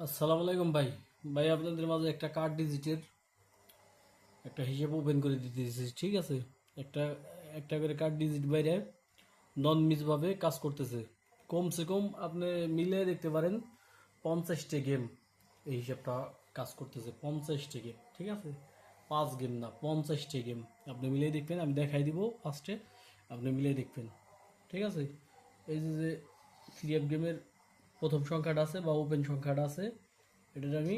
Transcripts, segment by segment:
আসসালামু আলাইকুম ভাই। ভাই, আপনাদের মাঝে একটা কার্ড ডিজিটের একটা হিসাব ওপেন করে দিতে দিতেছি ঠিক আছে? একটা একটা করে কার্ড ডিজিট বাইরে নন মিসভাবে কাজ করতেছে। কমসে কম আপনি মিলে দেখতে পারেন পঞ্চাশটা গেম এই হিসাবটা কাজ করতেছে, পঞ্চাশটা গেম ঠিক আছে? পাঁচ গেম না, পঞ্চাশটা গেম আপনি মিলিয়ে দেখবেন, আমি দেখাই দিব ফার্স্টে আপনি মিলিয়ে দেখবেন, ঠিক আছে? এই যে অ্যাপ গেমের প্রথম সংখ্যাটা আছে বা ওপেন সংখ্যাটা আছে এটা আমি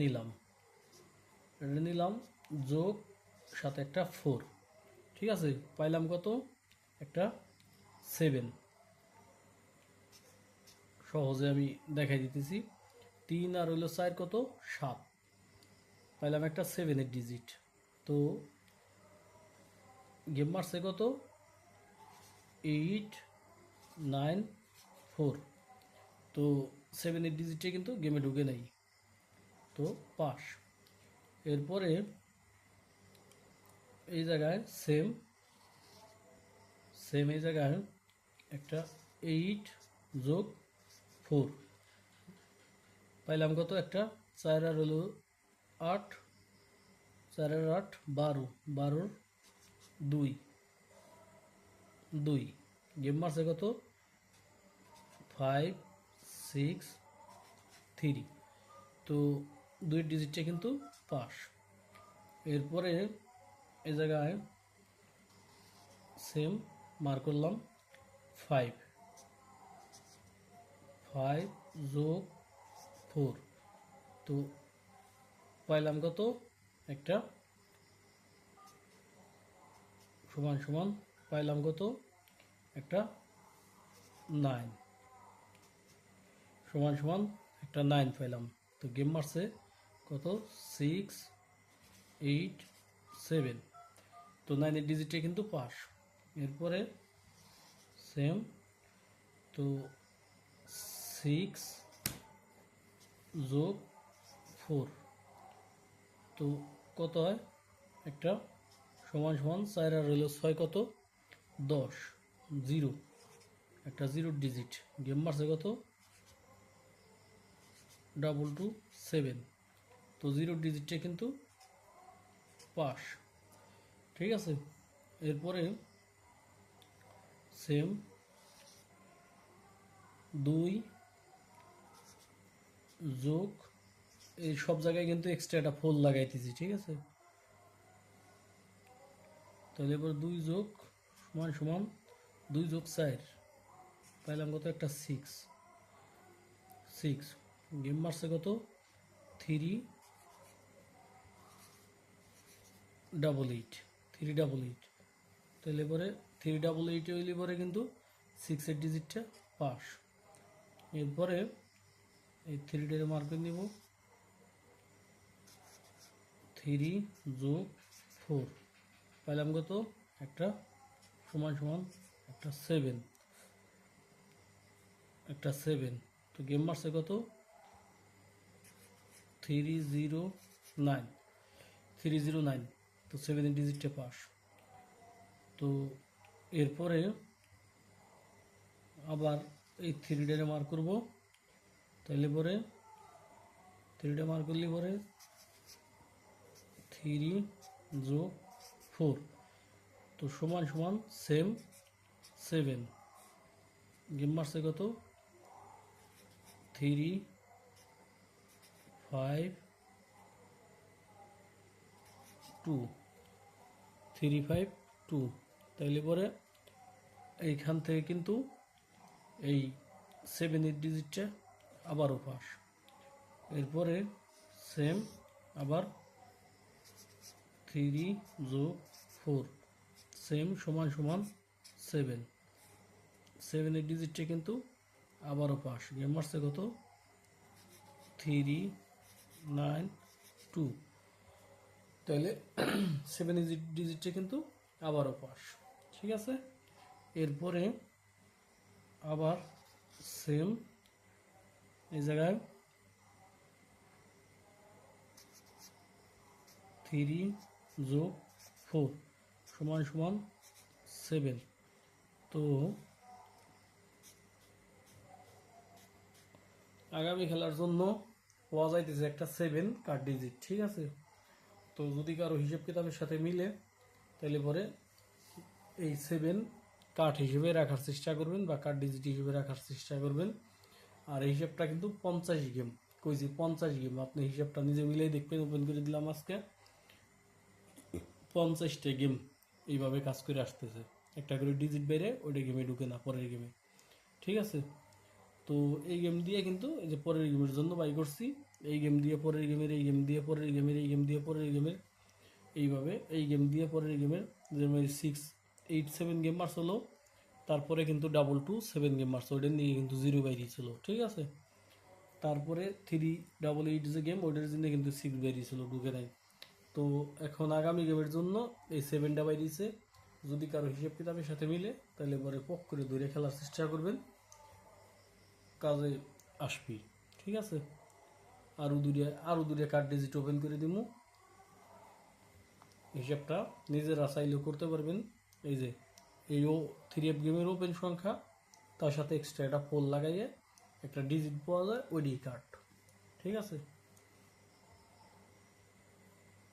নিলাম। এটা নিলাম যোগ সাথে একটা ফোর ঠিক আছে? পাইলাম কত? একটা সেভেন সহজে আমি দেখাই দিতেছি। তিন আর হইল চার কত? সাত। পাইলাম একটা সেভেনের ডিজিট তো গেম মারছে কত? এইট নাইন ফোর তো সেভেনের ডিজিটে কিন্তু গেমে ঢুকে নাই। তো পাস এরপরে এই জায়গায় সেম সেম এই জায়গায় একটা এইট যোগ ফোর পাইলাম কত? একটা চার আর হলো আট, চার আর আট বারো বারোর দুই দুই। গেম মারছে কত? ফাইভ সিক্স থ্রি তো দুই ডিজিটটা কিন্তু পাস এরপরে এই জায়গায় সেম মার করলাম ফাইভ ফাইভ যোগ ফোর তো পাইলাম কত? একটা সমান সমান পাইলাম কত? একটা নাইন সমান সমান একটা নাইন পাইলাম। তো গেম মারছে কত? সিক্স এইট সেভেন তো নাইনের ডিজিটে কিন্তু পাস এরপরে সেম তো সিক্স যোগ ফোর তো কত হয়? একটা সমান সমান চার আর হইল ছয় কত? দশ। জিরো একটা জিরো ডিজিট গেম মারছে কত? ডাবল টু সেভেন তো জিরো ডিজিটটা কিন্তু পাস ঠিক আছে? এরপরে সেম দুই যোগ, এই সব জায়গায় কিন্তু এক্সট্রা একটা ফোল লাগাইতেছি, ঠিক আছে? তাহলে এবার দুই যোগ সমান সমান দুই যোগ চার। পাইলাম কত? একটা সিক্স সিক্স গেম মারছে কত? Three double eight, three double eight. তাহলে পরে থ্রি ডাবল এইটে হইলে পরে কিন্তু সিক্সের ডিজিটটা পাস। এরপরে এই থ্রিটারে মার্কেট নিব। থ্রি যোগ ফোর। পাইলাম কত? একটা সমান সমান একটা সেভেন একটা সেভেন তো গেম মারছে কত? Three zero nine three zero nine তো সেভেন ডিজিটটা পাস। তো এরপরে আবার এই থ্রি ডেরে মার করব। তাহলে পরে থ্রি ডে মার করলে পরে থ্রি যোগ ফোর তো সমান সমান সেম সেভেন গেম মারছে কত? Three five two three five two তাইলে পরে এইখান থেকে কিন্তু এই সেভেন এইট ডিজিটটা আবারও পাস। এরপরে সেম আবার থ্রি যোগ ফোর সেম সমান সমান সেভেন সেভেনের ডিজিটটা কিন্তু আবারও পাস। গেম মারছে কত? থ্রি নাইন টু তাহলে সেভেন ডিজিটটা কিন্তু আবারও পাস। ঠিক আছে? এরপরে আবার সেম এই জায়গায় থ্রি যোগ ফোর সমান সমান সেভেন তো আগামী খেলার জন্য পাওয়া যাইতেছে একটা সেভেন কার্ড ডিজিট ঠিক আছে? তো যদি কারও হিসাব কিতাবের সাথে মিলে, তাহলে পরে এই সেভেন কাঠ হিসেবে রাখার চেষ্টা করবেন বা কার্ড ডিজিট হিসেবে রাখার চেষ্টা করবেন। আর এই হিসাবটা কিন্তু পঞ্চাশ গেম কইছি পঞ্চাশ গেম আপনি হিসাবটা নিজে মিলেই দেখবেন ওপেন করে দিলাম আজকে। পঞ্চাশটা গেম এইভাবে কাজ করে আসতেছে। একটা করে ডিজিট বেড়ে ওইটা গেমে ঢুকে না, পরের গেমে ঠিক আছে? তো এই গেম দিয়ে কিন্তু এই যে পরের গেমের জন্য বাই করছি। এই গেম দিয়ে পরের গেমের এই গেম দিয়ে পরের গেমের এই গেম দিয়ে পরের গেমের এইভাবে এই গেম দিয়ে পরের গেমের যেমন সিক্স এইট সেভেন গেম মার্স হলো তারপরে কিন্তু ডাবল টু সেভেন গেম মার্স ওইটার নিয়ে কিন্তু জিরো বাইরিয়েছিল ঠিক আছে? তারপরে থ্রি ডাবল এইট যে গেম ওইটার জন্য কিন্তু সিক্স বেরিয়েছিল ঢুকে নাই। তো এখন আগামী গেমের জন্য এই সেভেনটা বাইরিয়েছে যদি কারও হিসাব কিতাবের সাথে মিলে, তাহলে পরে পক করে ধরে খেলার চেষ্টা করবেন। কাজে আসবি, ঠিক আছে? আরও দূরে আরও দূরে কার্ড ডিজিট ওপেন করে দিব হিসাবটা নিজেরা চাইলেও করতে পারবেন। এই যে, এই ও থ্রি এফ গেমের ওপেন সংখ্যা, তার সাথে এক্সট্রা একটা পোল লাগাইয়ে একটা ডিজিট পাওয়া যায় ওইডি কার্ড ঠিক আছে?